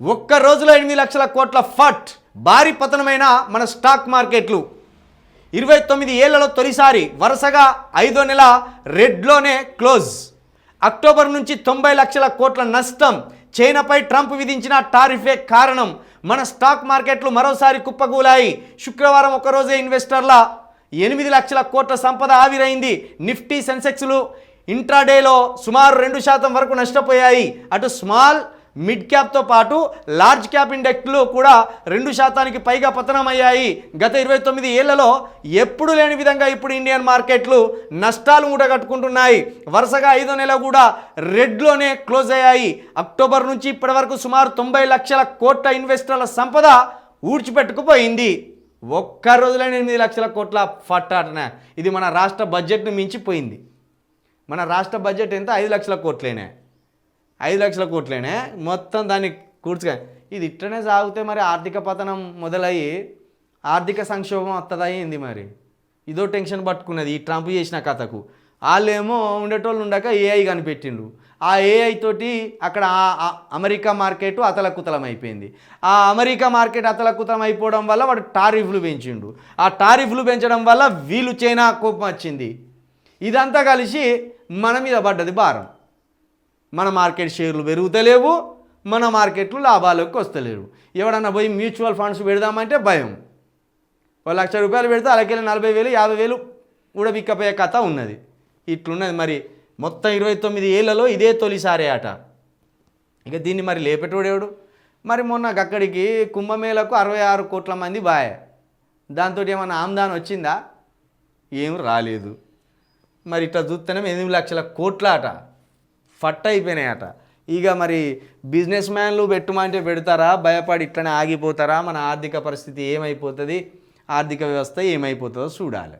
ఒక్క రోజులో ఎనిమిది లక్షల కోట్ల ఫట్ భారీ పతనమైన మన స్టాక్ మార్కెట్లు. ఇరవై తొమ్మిది ఏళ్ళలో తొలిసారి వరుసగా ఐదో నెల రెడ్లోనే క్లోజ్. అక్టోబర్ నుంచి తొంభై లక్షల కోట్ల నష్టం. చైనాపై ట్రంప్ విధించిన టారిఫే కారణం. మన స్టాక్ మార్కెట్లు మరోసారి కుప్పకూలాయి. శుక్రవారం ఒకరోజే ఇన్వెస్టర్ల ఎనిమిది లక్షల కోట్ల సంపద ఆవిరైంది. నిఫ్టీ సెన్సెక్స్లు ఇంట్రాడేలో సుమారు రెండు శాతం వరకు నష్టపోయాయి. అటు స్మాల్ మిడ్ క్యాప్తో పాటు లార్జ్ క్యాప్ ఇండెక్స్లు కూడా రెండు శాతానికి పైగా పతనమయ్యాయి. గత ఇరవై తొమ్మిది ఏళ్ళలో ఎప్పుడు లేని విధంగా ఇప్పుడు ఇండియన్ మార్కెట్లు నష్టాలు మూటగట్టుకుంటున్నాయి వరుసగా ఐదో నెల కూడా రెడ్లోనే క్లోజ్ అయ్యాయి. అక్టోబర్ నుంచి ఇప్పటి వరకు సుమారు తొంభై లక్షల కోట్ల ఇన్వెస్టర్ల సంపద ఊడ్చిపెట్టుకుపోయింది. ఒక్క రోజులో ఎనిమిది లక్షల కోట్ల ఫట్టాటన ఇది మన రాష్ట్ర బడ్జెట్ను మించిపోయింది. మన రాష్ట్ర బడ్జెట్ ఎంత? ఐదు లక్షల కోట్లేనే. ఐదు లక్షల కోట్లేనే? మొత్తం దాన్ని కూర్చుగా. ఇది ఇట్లనే సాగితే మరి ఆర్థిక పతనం మొదలయ్యి ఆర్థిక సంక్షోభం వస్తుందయ్యింది మరి? ఇదో టెన్షన్ పట్టుకున్నది ఈ ట్రంప్ చేసిన కథకు. వాళ్ళేమో ఉండేటోళ్ళు ఉండక ఏఐ కనిపెట్టిండ్రు. ఆ ఏఐ తోటి అక్కడ ఆ- అమెరికా మార్కెట్ అతలకుతలం అయిపోయింది ఆ అమెరికా మార్కెట్ అతలకుతలం అయిపోవడం వల్ల వాడు టారిఫ్లు పెంచిండు. ఆ టారిఫ్లు పెంచడం వల్ల వీళ్ళు చైనా కోపం వచ్చింది. ఇదంతా కలిసి మన మీద పడ్డది భారం. మన మార్కెట్ షేర్లు పెరుగుతలేవు మన మార్కెట్లు లాభాలకు వస్తలేవు. ఎవడన్నా పోయి మ్యూచువల్ ఫండ్స్ పెడదామంటే భయం. ఒక లక్ష రూపాయలు పెడితే అలాగే నలభై వేలు యాభై వేలు కూడా బిక్కపోయే కథ ఉన్నది. ఇట్లున్నది మరి. మొత్తం ఇరవై తొమ్మిది ఏళ్ళలో ఇదే తొలిసారే ఆట. ఇక దీన్ని మరి లేపెటోడేవాడు మరి మొన్న అక్కడికి కుంభమేళకు అరవై ఆరు కోట్ల మంది బాయ్. దాంతో ఏమన్నా ఆమ్దాన్ వచ్చిందా? ఏం రాలేదు. మరి ఇట్లా చూస్తేనే ఎనిమిది లక్షల కోట్ల ఆట. ఫట్ అయిపోయినాయట ఇక మరి బిజినెస్ మ్యాన్లు పెట్టుమంటే పెడతారా? భయపడి ఇట్లనే ఆగిపోతారా? మన ఆర్థిక పరిస్థితి ఏమైపోతుంది? ఆర్థిక వ్యవస్థ ఏమైపోతుందో చూడాలి.